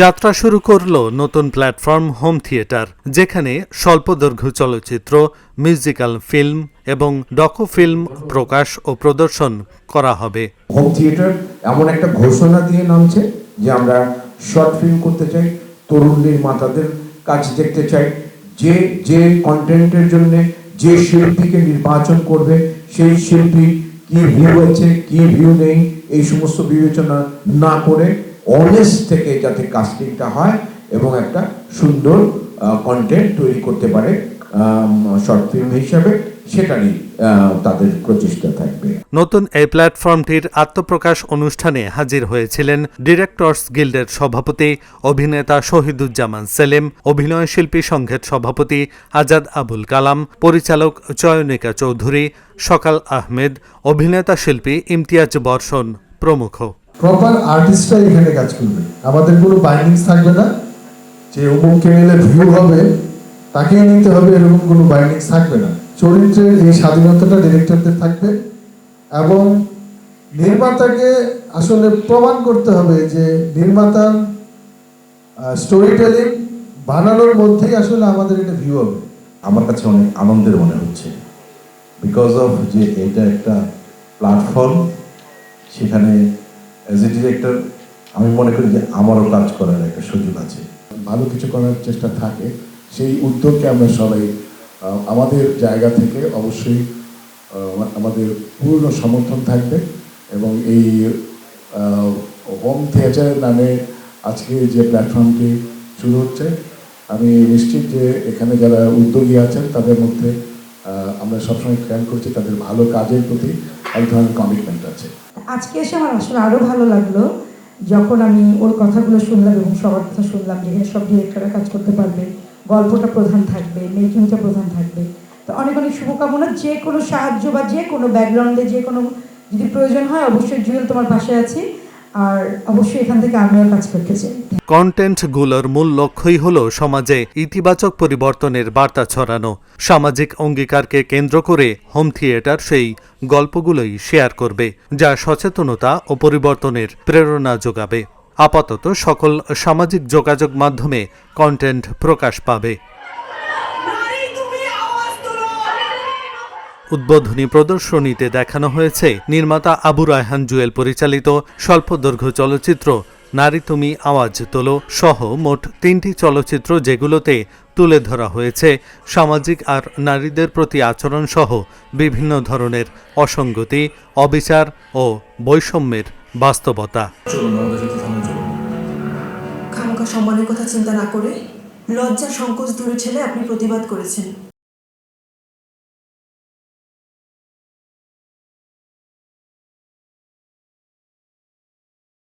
যাত্রা শুরু করল নতুন প্ল্যাটফর্ম হোম থিয়েটার, যেখানে স্বল্পদৈর্ঘ্য চলচ্চিত্র, মিউজিক্যাল ফিল্ম এবং ডকো ফিল্ম প্রকাশ ও প্রদর্শন করা হবে। হোম থিয়েটার এমন একটা ঘোষণা দিয়ে নামছে যে আমরা শর্ট ফিল্ম করতে চাই তরুণদের মাতাদের কাজ দেখতে চাই। যে যে কন্টেন্টের জন্য যে শিল্পীকে নির্বাচন করবে, সেই শিল্পী কি ভিউ আছে, কি ভিউ নেই, এই সমস্ত বিবেচনা না করে অনেস্ট থেকে যাতে কাস্টিংটা হয় এবং একটা সুন্দর কন্টেন্ট তৈরি করতে পারে শর্ট ফিল্ম হিসাবে, সেটারই তাদের প্রচেষ্টা থাকবে। নতুন এই প্ল্যাটফর্মটির আত্মপ্রকাশ অনুষ্ঠানে হাজির হয়েছিলেন ডিরেক্টরস গিল্ডের সভাপতি, অভিনেতা শহীদুজ্জামান সেলিম, অভিনয় শিল্পী সংঘের সভাপতি আজাদ আবুল কালাম, পরিচালক চয়নিকা চৌধুরী, সকাল আহমেদ, অভিনেতা শিল্পী ইমতিয়াজ বর্ষণ প্রমুখ। প্রপার আর্টিস্টরা এখানে কাজ করবে। আমাদের কোনো বাইন্ডিংস থাকবে না। যে অমুককে এলে ভিউ হবে তাকে নিতে হবে, এরকম কোনো বাইন্ডিংস থাকবে না। চরিত্রের এই স্বাধীনতাটা ডিরেক্টরদের থাকবে এবং নির্মাতাকে আসলে প্রমাণ করতে হবে যে নির্মাতার স্টোরি টেলিং বানানোর মধ্যেই আসলে আমাদের এটা ভিউ হবে। আমার কাছে অনেক আনন্দের মনে হচ্ছে। বিকজ অফ যে এটা একটা প্ল্যাটফর্ম সেখানে অ্যাজ এ ডিরেক্টর আমি মনে করি যে আমারও কাজ করার একটা সুযোগ আছে। ভালো কিছু করার চেষ্টা থাকে, সেই উদ্যোগকে আমরা সবাই আমাদের জায়গা থেকে অবশ্যই আমাদের পূর্ণ সমর্থন থাকবে এবং এই হোম থিয়েটারের নামে আজকে যে প্ল্যাটফর্মটি শুরু হচ্ছে, আমি নিশ্চিত যে এখানে যারা উদ্যোগী আছেন, তাদের মধ্যে আমরা সবসময় খেয়াল করছি তাদের ভালো কাজের প্রতি এক ধরনের কমিটমেন্ট আছে। আজকে এসে আমার আসলে আরও ভালো লাগল যখন আমি ওর কথাগুলো শুনলাম এবং সবার কথা শুনলাম যেখানে সব ডিরেক্টররা কাজ করতে পারবে, গল্পটা প্রধান থাকবে মেকিংটা প্রধান থাকবে। তো অনেক অনেক শুভকামনা, যে কোনো সাহায্য বা যে কোনো ব্যাকগ্রাউন্ডে যে কোনো যদি প্রয়োজন হয়, অবশ্যই জুয়েল তোমার পাশে আছি। কন্টেন্টগুলোর মূল লক্ষ্যই হল সমাজে ইতিবাচক পরিবর্তনের বার্তা ছড়ানো। সামাজিক অঙ্গীকারকে কেন্দ্র করে হোম থিয়েটার সেই গল্পগুলোই শেয়ার করবে, যা সচেতনতা ও পরিবর্তনের প্রেরণা যোগাবে। আপাতত সকল সামাজিক যোগাযোগ মাধ্যমে কন্টেন্ট প্রকাশ পাবে। উদ্বোধনী প্রদর্শনীতে দেখানো হয়েছে নির্মাতা আবু রায়হান জুয়েল পরিচালিত স্বল্পদৈর্ঘ্য চলচ্চিত্র নারী তুমি আওয়াজ তোলো সহ মোট তিনটি চলচ্চিত্র যেগুলোতে তুলে ধরা হয়েছে সামাজিক আর নারীদের প্রতি আচরণ সহ বিভিন্ন ধরনের অসঙ্গতি অবিচার ও বৈষম্যের বাস্তবতা। সম্মানের কথা চিন্তা না করে লজ্জা সংকোচ দূরে ঠেলে আপনি প্রতিবাদ করেছেন।